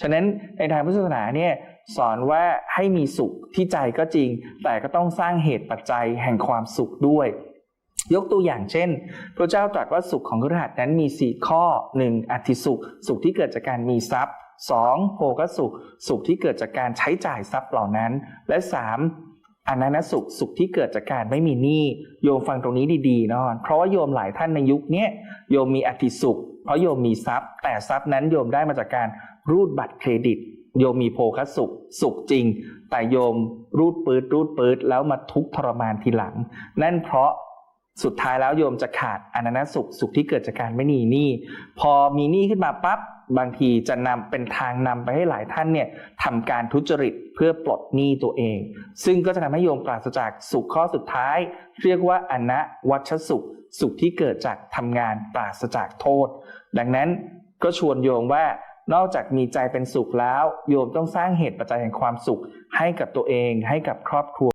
ฉะนั้นในทางพุทธศาสนาเนี่ยสอนว่าให้มีสุขที่ใจก็จริง แต่ก็ต้องสร้างเหตุปัจจัยแห่งความสุขด้วย ยกตัวอย่างเช่น พระเจ้าตรัสว่าสุขของคฤหัสนั้นมี 4 ข้อ 1. อธิสุข สุขที่เกิดจากการมีทรัพย์ 2. โภกสุข สุขที่เกิดจากการใช้จ่ายทรัพย์เหล่านั้น และ 3. อนันตสุขสุขที่เกิดจากการไม่มีหนี้โยมฟังตรงนี้ดีๆนะเพราะว่าโยมหลายท่านในยุคนี้โยมมีอธิสุข เพราะโยมมีทรัพย์ แต่ทรัพย์นั้นโยมได้มาจากการรูดบัตรเครดิต โยมมีโภคสุขสุขจริง แต่โยมรูดปืดรูดปืดแล้วมาทุกทรมานทีหลัง นั่นเพราะ สุดท้ายแล้วโยมจะขาดอนันตสุขสุขที่เกิดจากการไม่มีหนี้พอมีหนี้ขึ้นมาปั๊บบางทีจะนำเป็นทางนำไปให้หลายท่านเนี่ยทำการทุจริตเพื่อปลดหนี้ตัวเอง ซึ่งก็จะทำให้โยมปราศจากสุขข้อสุดท้าย เรียกว่าอนะวัชสุข สุขที่เกิดจากทำงานปราศจากโทษ ดังนั้นก็ชวนโยมว่านอกจากมีใจเป็นสุขแล้ว โยมต้องสร้างเหตุปัจจัยแห่งความสุขให้กับตัวเอง ให้กับครอบครัว